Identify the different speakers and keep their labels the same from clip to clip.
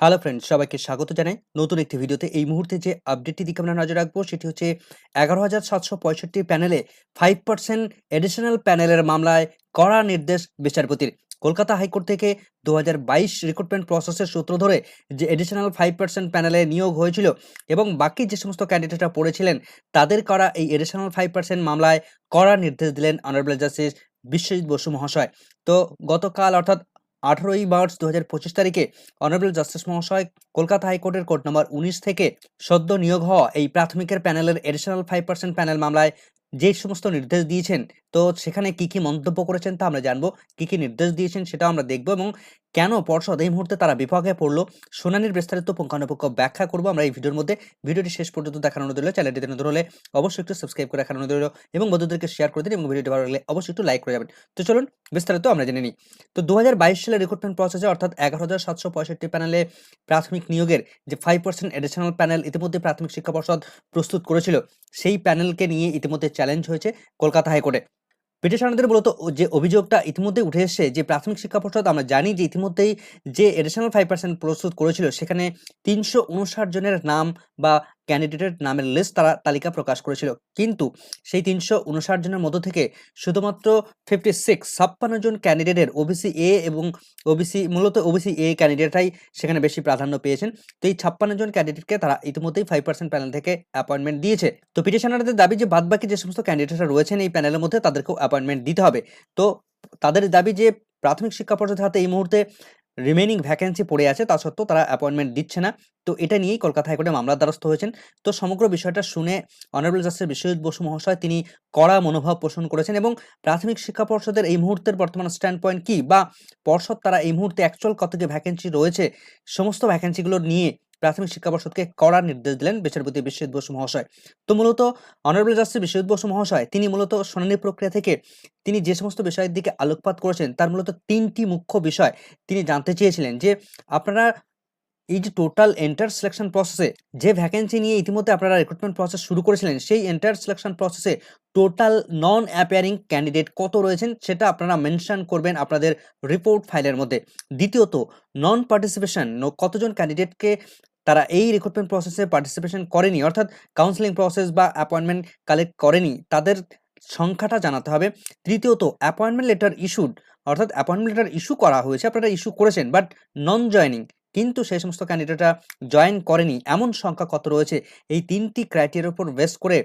Speaker 1: Hello friends সবাইকে স্বাগত জানাই। নতুন একটি ভিডিওতে এই মুহূর্তে যে আপডেটটি দিকে আমরা নজর রাখব, সেটি হচ্ছে এগারো হাজার সাতশো পঁয়ষট্টি প্যানেলে ফাইভ পার্সেন্ট এডিশনাল প্যানেলের মামলায় কড়া নির্দেশ বিচারপতির। কলকাতা হাইকোর্ট থেকে দু হাজার বাইশ রিক্রুটমেন্ট প্রসেসের সূত্র ধরে যে এডিশনাল ফাইভ পার্সেন্ট প্যানেলে নিয়োগ হয়েছিল এবং বাকি যে সমস্ত ক্যান্ডিডেটরা পড়েছিলেন, তাদের করা এই এডিশনাল ফাইভ পার্সেন্ট মামলায় কড়া নির্দেশ দিলেন অনারেবল জাস্টিস বিশ্বজিৎ বসু মহাশয়। তো গতকাল অর্থাৎ আঠারোই মার্চ দু হাজার পঁচিশ তারিখে অনারেবল জাস্টিস মহাশয় কলকাতা হাইকোর্টের কোর্ট নম্বর উনিশ থেকে সদ্য নিয়োগ হওয়া এই প্রাথমিকের প্যানেলের এডিশনাল ফাইভ পার্সেন্ট প্যানেল মামলায় যে সমস্ত নির্দেশ দিয়েছেন, তো সেখানে কি কি মন্তব্য করেছেন তা আমরা জানব, কি কি নির্দেশ দিয়েছেন সেটাও আমরা দেখব এবং কেন পর্ষদ এই মুহূর্তে তারা বিভাগে পড়ল? শুনানির বিস্তারিত পুঙ্খানুপুঙ্খ ব্যাখ্যা করব আমরা এই ভিডিওর মধ্যে। ভিডিওটি শেষ পর্যন্ত দেখানো দিল চ্যানেলটিতে নতুন হলে অবশ্যই একটু সাবস্ক্রাইব করে রাখানো দিল এবং বন্ধুদেরকে শেয়ার করে দিন এবং ভিডিওটি ভালো লাগলে অবশ্যই একটু লাইক করে যাবেন। তো চলুন, বিস্তারিত আমরা জেনে নিই। তো দু সালের রিক্রুটমেন্ট প্রসেসে অর্থাৎ এগারো হাজার সাতশো পঁয়ষট্টি প্যানেলে প্রাথমিক নিয়োগের যে ফাইভ পার্সেন্ট এডিশনাল প্যানেল ইতিমধ্যে প্রাথমিক শিক্ষা পর্ষদ প্রস্তুত করেছিল, সেই প্যানেলকে নিয়ে ইতিমধ্যে চ্যালেঞ্জ হয়েছে কলকাতা হাইকোর্টে। পিটিশনারদের মূলত যে অভিযোগটা ইতিমধ্যে উঠে এসেছে, যে প্রাথমিক শিক্ষা পর্ষদ, আমরা জানি যে ইতিমধ্যেই যে এডিশনাল ফাইভ পার্সেন্ট প্রস্তুত করেছিল, সেখানে তিনশো উনষাট জনের নাম বা ক্যান্ডিডেটের নামের লিস্ট তারা তালিকা প্রকাশ করেছিল। কিন্তু সেই তিনশো উনষাট জনের মধ্য থেকে শুধুমাত্র ফিফটি সিক্স ছাপ্পান্ন জন ক্যান্ডিডেটের ওবিসি এ এবং ওবিসি মূলত ওবিসি এ ক্যান্ডিডেটরাই সেখানে বেশি প্রাধান্য পেয়েছেন। তো এই ছাপ্পান্ন জন ক্যান্ডিডেটকে তারা ইতিমধ্যেই ফাইভ পার্সেন্ট প্যানেল থেকে অ্যাপয়েন্টমেন্ট দিয়েছে। তো পিটিশনারদের দাবি যে বাদবাকি যে সমস্ত ক্যান্ডিডেটরা রয়েছেন এই প্যানেলের মধ্যে তাদেরকেও অ্যাপয়েন্টমেন্ট দিতে হবে। তো তাদের দাবি যে প্রাথমিক শিক্ষা পর্ষদের হাতে এই মুহূর্তে রিমেনিং ভ্যাকেন্সি পড়ে আছে, তা সত্ত্বেও তারা অ্যাপয়েন্টমেন্ট দিচ্ছে না। তো এটা নিয়েই কলকাতা হাইকোর্টে মামলার দ্বারস্থ হয়েছেন। তো সমগ্র বিষয়টা শুনে অনারেবল জাস্টিস বিশ্বজিৎ বসু মহাশয় তিনি কড়া মনোভাব পোষণ করেছেন এবং প্রাথমিক শিক্ষা পর্ষদের এই মুহূর্তের বর্তমান স্ট্যান্ড পয়েন্ট কী? বা পর্ষদ তারা এই মুহূর্তে অ্যাকচুয়াল কত যে ভ্যাকেন্সি রয়েছে? সমস্ত ভ্যাকেন্সিগুলো নিয়ে প্রাথমিক শিক্ষা পর্ষদকে কড়া নির্দেশ দিলেন বিচারপতি বিশ্বজিৎ বসু মহাশয়। তো মূলত অনারেবল জাস্টিস বিশ্বজিৎ বসু মহাশয়, তিনি মূলত শুনানি প্রক্রিয়া থেকে তিনি যে সমস্ত বিষয়ের দিকে আলোকপাত করেছেন, তার মূলত তিনটি মুখ্য বিষয় তিনি জানতে চেয়েছিলেন যে আপনারা এই যে টোটাল এন্টার সিলেকশন প্রসেসে যে ভ্যাকেন্সি নিয়ে ইতিমধ্যে আপনারা রিক্রুটমেন্ট প্রসেস শুরু করেছিলেন, সেই এন্টার সিলেকশন প্রসেসে টোটাল নন অ্যাপিয়ারিং ক্যান্ডিডেট কত রয়েছেন সেটা আপনারা মেনশন করবেন আপনাদের রিপোর্ট ফাইলের মধ্যে। দ্বিতীয়ত নন পার্টিসিপেশন কতজন ক্যান্ডিডেটকে তারা এই রিক্রুটমেন্ট প্রসেসে পার্টিসিপেশন করেনি, অর্থাৎ কাউন্সেলিং প্রসেস বা অ্যাপয়েন্টমেন্ট কালেক্ট করেনি, তাদের সংখ্যাটা জানাতে হবে। তৃতীয়ত অ্যাপয়েন্টমেন্ট লেটার ইস্যুড অর্থাৎ অ্যাপয়েন্টমেন্ট লেটার ইস্যু করা হয়েছে, আপনারা ইস্যু করেছেন বাট নন জয়নিং কিন্তু সেই সমস্ত ক্যান্ডিডেটরা জয়েন করেনি। এমন সংখ্যা কত রয়েছে? এই তিনটি ক্রাইটেরিয়ার উপর বেস করে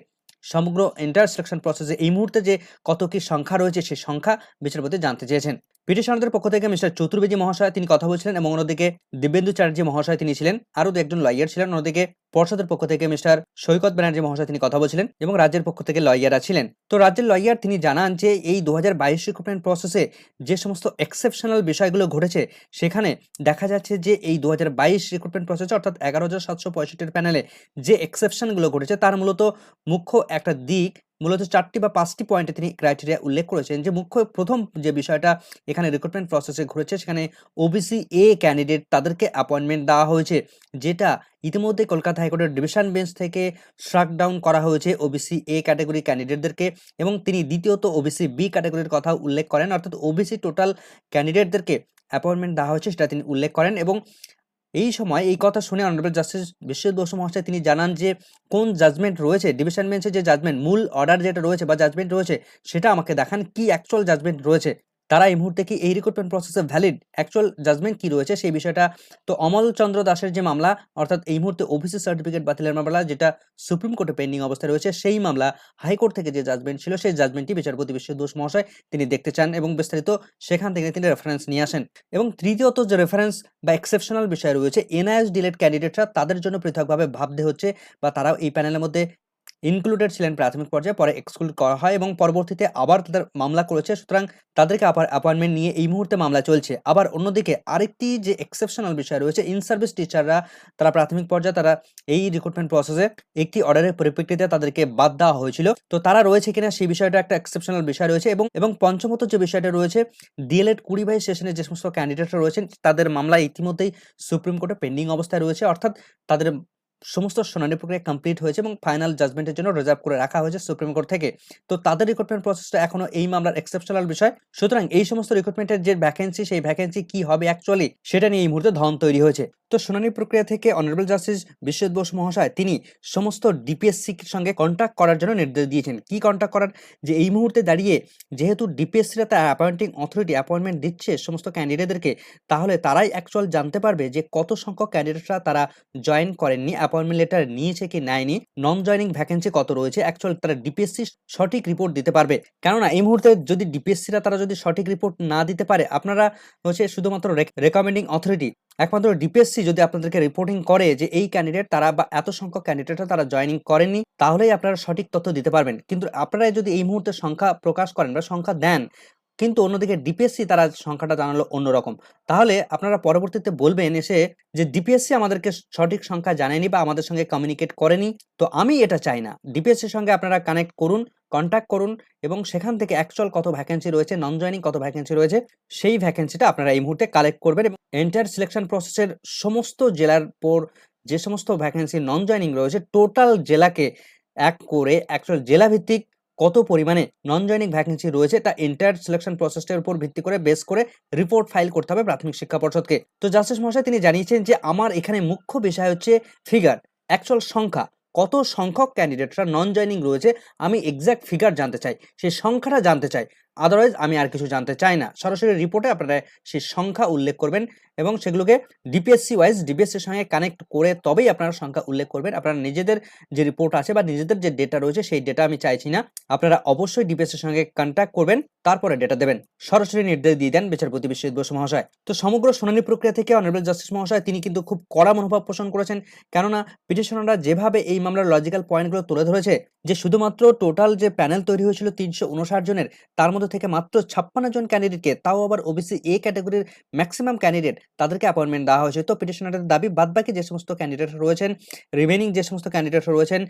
Speaker 1: সমগ্র এন্টার সিলেকশন প্রসেসে এই মুহূর্তে যে কত কি সংখ্যা রয়েছে, সেই সংখ্যা বিচারপতি জানতে চেয়েছেন। পিটিশনারদের পক্ষ থেকে মিস্টার চতুর্বেদী মহাশয় তিনি কথা বলছিলেন এবং অন্যদিকে দিব্যেন্দু চ্যাটার্জি মহাশয় তিনি ছিলেন। আরও দু একজন লয়ার ছিলেন। অন্যদিকে পর্ষদের পক্ষ থেকে মিস্টার সৈকত ব্যানার্জি মহাশয় তিনি কথা বলছিলেন এবং রাজ্যের পক্ষ থেকে লয়াররা ছিলেন। তো রাজ্যের লয়ার তিনি জানান যে, এই দু হাজার বাইশ রিক্রুটমেন্ট প্রসেসে যে সমস্ত এক্সেপশনাল বিষয়গুলো ঘটেছে, সেখানে দেখা যাচ্ছে যে, এই দু হাজার বাইশ রিক্রুটমেন্ট প্রসেসে অর্থাৎ এগারো হাজার সাতশো পঁয়ষট্টির প্যানেলে যে এক্সেপশনগুলো ঘটেছে, তার মূলত মুখ্য একটা দিক মূলত চারটি বা পাঁচটি পয়েন্টে তিনি ক্রাইটেরিয়া উল্লেখ করেছেন যে মুখ্য প্রথম যে বিষয়টা এখানে রিক্রুটমেন্ট প্রসেসে ঘুরেছে, সেখানে ওবিসি এ ক্যান্ডিডেট তাদেরকে অ্যাপয়েন্টমেন্ট দেওয়া হয়েছে, যেটা ইতিমধ্যে কলকাতা হাইকোর্টের ডিভিশন বেঞ্চ থেকে স্ট্রাক ডাউন করা হয়েছে ওবিসি এ ক্যাটাগরি ক্যান্ডিডেটদেরকে এবং তিনি দ্বিতীয়ত ওবিসি বি ক্যাটাগরির কথা উল্লেখ করেন। অর্থাৎ ওবিসি টোটাল ক্যান্ডিডেটদেরকে অ্যাপয়েন্টমেন্ট দেওয়া হয়েছে, সেটা তিনি উল্লেখ করেন এবং এই সময় এই কথা শুনে অনারেবল জাস্টিস বিশ্বজিৎ মহাশয় তিনি জানান যে, কোন জাজমেন্ট রয়েছে? ডিভিশন বেঞ্চের যে জাজমেন্ট মূল অর্ডার যেটা রয়েছে বা জাজমেন্ট রয়েছে, সেটা আমাকে দেখান কি অ্যাকচুয়াল জাজমেন্ট রয়েছে। তারা এই মুহূর্তে কি এই রিক্রুটমেন্ট প্রসেসে ভ্যালিড অ্যাকচুয়াল জাজমেন্ট কি রয়েছে? সেই বিষয়টা তো অমল চন্দ্র দাসের যে মামলা, অর্থাৎ এই মুহূর্তে ওবিসি সার্টিফিকেট বাতিলের মামলা, যেটা সুপ্রিম কোর্টে পেন্ডিং অবস্থায় রয়েছে, সেই মামলা হাইকোর্ট থেকে যে জাজমেন্ট ছিল, সেই জাজমেন্টটি বিচারপতি বিশ্বজিৎ দোষ মহাশয় তিনি দেখতে চান এবং বিস্তারিত সেখান থেকে তিনি রেফারেন্স নিয়ে আসেন। এবং তৃতীয়ত যে রেফারেন্স বা এক্সেপশনাল বিষয় রয়েছে এনআইএস ডিলেট ক্যান্ডিডেটরা তাদের জন্য পৃথকভাবে ভাবতে হচ্ছে বা তারাও এই প্যানেলের মধ্যে ইনক্লুডেড ছিলেন প্রাথমিক পর্যায়ে, পরে এক্সক্লুড করা হয় এবং পরবর্তীতে আবার তাদের মামলা করেছে। সুতরাং তাদেরকে আবার অ্যাপয়েন্টমেন্ট নিয়ে এই মুহূর্তে মামলা চলছে। আবার অন্যদিকে আরেকটি যে এক্সেপশনাল বিষয় রয়েছে ইন সার্ভিস টিচাররা তারা প্রাথমিক পর্যায়ে, তারা এই রিক্রুটমেন্ট প্রসেসে একটি অর্ডারের পরিপ্রেক্ষিতে তাদেরকে বাদ দেওয়া হয়েছিল। তো তারা রয়েছে কিনা সেই বিষয়টা একটা এক্সেপশনাল বিষয় রয়েছে এবং এবং পঞ্চমত যে বিষয়টা রয়েছে ডিএলএড কুড়ি বাই সেশনে যে সমস্ত ক্যান্ডিডেটরা রয়েছেন, তাদের মামলা ইতিমধ্যেই সুপ্রিম কোর্টে পেন্ডিং অবস্থায় রয়েছে। অর্থাৎ তাদের সমস্ত শুনানি প্রক্রিয়া কমপ্লিট হয়েছে এবং ফাইনাল জাজমেন্টের জন্য রিজার্ভ করে রাখা হয়েছে সুপ্রিম কোর্ট থেকে। তো তাদের রিক্রুটমেন্ট প্রসেসটা এখনও এই মামলার এক্সেপশনাল বিষয়। সুতরাং এই সমস্ত রিক্রুটমেন্টের যে ভ্যাকেন্সি সেই ভ্যাকেন্সি কি হবে অ্যাকচুয়ালি সেটা নিয়ে এই মুহূর্তে ধন তৈরি হয়েছে। তো শুনানি প্রক্রিয়া থেকে অনারেবল জাস্টিস বিশ্বজিৎ বোস মহাশয়, তিনি সমস্ত ডিপিএসসির সঙ্গে কন্ট্যাক্ট করার জন্য নির্দেশ দিয়েছেন। কি কন্ট্যাক্ট করার? যে এই মুহূর্তে দাঁড়িয়ে যেহেতু ডিপিএসসিরা তার অ্যাপয়েন্টিং অথরিটি অ্যাপয়েন্টমেন্ট দিচ্ছে সমস্ত ক্যান্ডিডেটদেরকে তাহলে তারাই অ্যাকচুয়াল জানতে পারবে যে কত সংখ্যক ক্যান্ডিডেটরা তারা জয়েন করেননি অ্যাপয়েন্টমেন্ট লেটার নিয়েছে কি নেয়নি নন জয়নিং ভ্যাকেন্সি কত রয়েছে অ্যাকচুয়াল তারা ডিপিএসসি সঠিক রিপোর্ট দিতে পারবে। কেননা এই মুহূর্তে যদি ডিপিএসসিরা তারা যদি সঠিক রিপোর্ট না দিতে পারে, আপনারা হচ্ছে শুধুমাত্র রেকমেন্ডিং অথরিটি একমাত্র ডিপিএসসি যদি আপনাদেরকে রিপোর্টিং করে যে এই ক্যান্ডিডেট তারা বা এত সংখ্যক ক্যান্ডিডেটরা তারা জয়েনিং করেনি তাহলেই আপনারা সঠিক তথ্য দিতে পারবেন। কিন্তু আপনারা যদি এই মুহূর্তে সংখ্যা প্রকাশ করেন বা সংখ্যা দেন কিন্তু অন্যদিকে ডিপিএসসি তারা সংখ্যাটা জানালো অন্যরকম। তাহলে আপনারা পরবর্তীতে বলবেন এসে যে ডিপিএসসি আমাদেরকে সঠিক সংখ্যা জানেনি বা আমাদের সঙ্গে কমিউনিকেট করেনি, তো আমি এটা চাই না। ডিপিএসসির সঙ্গে আপনারা কানেক্ট করুন কন্ট্যাক্ট করুন এবং সেখান থেকে অ্যাকচুয়াল কত ভ্যাকেন্সি রয়েছে নন জয়নিং কত ভ্যাকেন্সি রয়েছে, সেই ভ্যাকেন্সিটা আপনারা এই মুহূর্তে কালেক্ট করবেন এবং এন্টায়ার সিলেকশন প্রসেসের সমস্ত জেলার পর যে সমস্ত ভ্যাকেন্সি নন জয়নিং রয়েছে টোটাল জেলাকে এক করে অ্যাকচুয়াল জেলা ভিত্তিক কত পরিমাণে নন জয়নিং ভ্যাকেন্সি রয়েছে তা এন্টায়ার সিলেকশন প্রসেসটার উপর ভিত্তি করে বেস করে রিপোর্ট ফাইল করতে হবে প্রাথমিক শিক্ষা পর্ষদকে। তো জাস্টিস মহাশয়, তিনি জানিয়েছেন যে আমার এখানে মুখ্য বিষয় হচ্ছে ফিগার অ্যাকচুয়াল সংখ্যা, কত সংখ্যক ক্যান্ডিডেটরা নন জয়নিং রয়েছে, আমি এক্স্যাক্ট ফিগার জানতে চাই। সেই সংখ্যাটা জানতে চাই। আদারওয়াইজ আমি আর কিছু জানতে চাই না। সরাসরি রিপোর্টে আপনারা সেই সংখ্যা উল্লেখ করবেন এবং সেগুলোকে ডিপিএসসি ওয়াইজ ডিপিএসসির সঙ্গে কানেক্ট করে তবেই আপনারা সংখ্যা উল্লেখ করবেন। আপনারা নিজেদের যে রিপোর্ট আছে বা নিজেদের যে ডেটা রয়েছে, সেই ডেটা আমি চাইছি না। আপনারা অবশ্যই ডিপিএসসির সঙ্গে কন্ট্যাক্ট করবেন, তারপরে ডেটা দেবেন। সরাসরি নির্দেশ দিয়ে দেন বিচারপতি বিশ্বজিৎ বসু মহাশয়। তো সমগ্র শুনানি প্রক্রিয়া থেকে অনারেবল জাস্টিস মহাশয়, তিনি কিন্তু খুব কড়া মনোভাব পোষণ করেছেন। কেননা পিটিশনাররা যেভাবে এই মামলার লজিক্যাল পয়েন্টগুলো তুলে ধরেছে, যে শুধুমাত্র টোটাল যে প্যানেল তৈরি হয়েছিল তিনশো উনষাট জনের, তার মধ্যে থেকে মাত্র ছাপ্পান্ন জন ক্যান্ডিডেটকে তাও আবার ওবিসি এ ক্যাটাগরির ম্যাক্সিমাম ক্যান্ডিডেট তাদেরকে অ্যাপয়েন্টমেন্ট দেওয়া হয়েছে। তো পিটিশনারের দাবি, বাদবাকি যে সমস্ত ক্যান্ডিডেট রয়েছেন রিমেনিং যে সমস্ত ক্যান্ডিডেট রয়েছেন,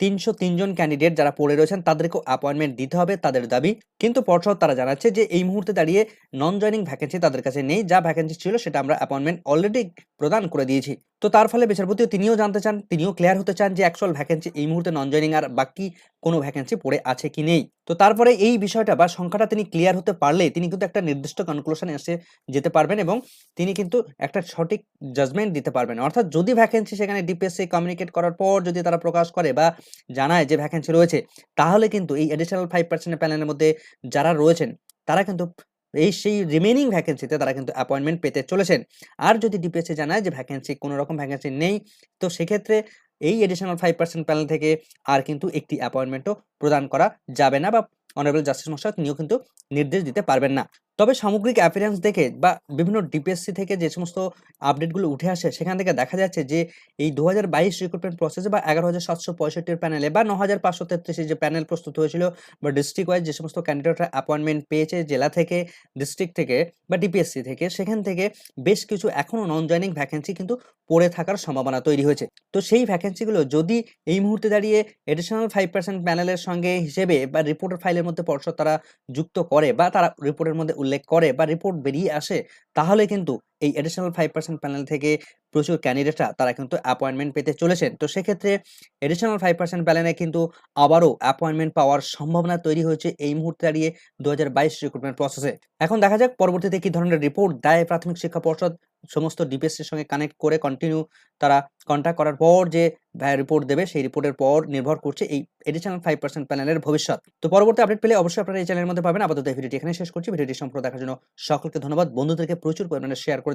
Speaker 1: তিনশো তিনজন ক্যান্ডিডেট যারা পড়ে রয়েছেন, তাদেরকেও অ্যাপয়েন্টমেন্ট দিতে হবে তাদের দাবি। কিন্তু পর্ষদ তারা জানাচ্ছে যে, এই মুহূর্তে দাঁড়িয়ে নন জয়নিং ভ্যাকেন্সি তাদের কাছে নেই। যা ভ্যাকেন্সি ছিল সেটা আমরা অ্যাপয়েন্টমেন্ট অলরেডি প্রদান করে দিয়েছি। তো তার ফলে বিচারপতিও তিনিও জানতে চান, তিনিও ক্লিয়ার হতে চান যে অ্যাকচুয়াল ভ্যাকেন্সি এই মুহূর্তে নন জয়নিং আর বাকি কোনো ভ্যাকেন্সি পড়ে আছে কি নেই। তো তারপরে এই বিষয়টা বা সংখ্যাটা তিনি ক্লিয়ার হতে পারলে তিনি কিন্তু একটা নির্দিষ্ট কনক্লুশনে এসে যেতে পারবেন এবং তিনি কিন্তু একটা সঠিক জাজমেন্ট দিতে পারবেন। অর্থাৎ যদি ভ্যাকেন্সি সেখানে ডিপিএসসি কমিউনিকেট করার পর যদি তারা প্রকাশ করে বা জানায় যে ভ্যাকেন্সি রয়েছে, তাহলে কিন্তু এই অ্যাডিশনাল ফাইভ পার্সেন্টের প্যানেলের মধ্যে যারা রয়েছেন, তারা কিন্তু এই সেই রিমেনিং ভ্যাকেন্সিতে তারা কিন্তু অ্যাপয়েন্টমেন্ট পেতে চলেছেন। আর যদি ডিপিএসসি জানায় যে ভ্যাকেন্সি কোনো রকম ভ্যাকেন্সি নেই, তো সেক্ষেত্রে এই এডিশনাল ফাইভ পার্সেন্ট প্যানেল থেকে আর কিন্তু একটি অ্যাপয়েন্টমেন্টও প্রদান করা যাবে না বা অনারেবল জাস্টিস মশাই তিনিও কিন্তু নির্দেশ দিতে পারবেন না। তবে সামগ্রিক অ্যাপিয়ারেন্স দেখে বা বিভিন্ন ডিপিএসসি থেকে যে সমস্ত আপডেটগুলো উঠে আসে, সেখান থেকে দেখা যাচ্ছে যে এই দু হাজার বাইশ রিক্রুটমেন্ট প্রসেসে বা এগারো হাজার সাতশো পঁয়ষট্টির প্যানেলে বা ন হাজার পাঁচশো তেত্রিশে যে প্যানেল প্রস্তুত হয়েছিল বা ডিস্ট্রিক্ট ওয়াইজ যে সমস্ত ক্যান্ডিডেটরা অ্যাপয়েন্টমেন্ট পেয়েছে জেলা থেকে ডিস্ট্রিক্ট থেকে বা ডিপিএসসি থেকে, সেখান থেকে বেশ কিছু এখনও নন জয়নিং ভ্যাকেন্সি কিন্তু পড়ে থাকার সম্ভাবনা তৈরি হয়েছে। তো সেই ভ্যাকেন্সিগুলো যদি এই মুহূর্তে দাঁড়িয়ে এডিশনাল ফাইভ পার্সেন্ট প্যানেলের সঙ্গে হিসেবে বা রিপোর্টের ফাইলের মধ্যে পর্ষদ তারা যুক্ত করে বা তারা রিপোর্টের মধ্যে উল্লেখ করে বা রিপোর্ট বেরিয়ে আসে তাহলে কিন্তু এই অ্যাডিশনাল ফাইভ পার্সেন্ট প্যানেল থেকে প্রচুর ক্যান্ডিডেটরা তারা কিন্তু অ্যাপয়েন্টমেন্ট পেতে চলেছেন। তো সেক্ষেত্রে এডিশনাল ফাইভ পার্সেন্ট প্যানেলে কিন্তু আবারও অ্যাপয়েন্টমেন্ট পাওয়ার সম্ভাবনা তৈরি হয়েছে এই মুহূর্তে দাঁড়িয়ে দু হাজার বাইশ রিক্রুটমেন্ট প্রসেসে এখন দেখা যাক পরবর্তীতে কি ধরনের রিপোর্ট দেয় প্রাথমিক শিক্ষা পর্ষদ। সমস্ত ডিপিএসসির সঙ্গে কানেক্ট করে কন্টিনিউ তারা কন্ট্যাক্ট করার পর যে রিপোর্ট দেবে, সেই রিপোর্টের পর নির্ভর করছে এই এডিশনাল ফাইভ পার্সেন্ট প্যানেলের ভবিষ্যৎ। তো পরবর্তী আপডেট পেলে অবশ্যই আপনারা এই চ্যানেলের মধ্যে পাবেন। আপাতত ভিডিওটি এখানে শেষ করছি। ভিডিওটি সম্পূর্ণ দেখার জন্য সকলকে ধন্যবাদ। বন্ধুদেরকে প্রচুর পরিমাণে শেয়ার করে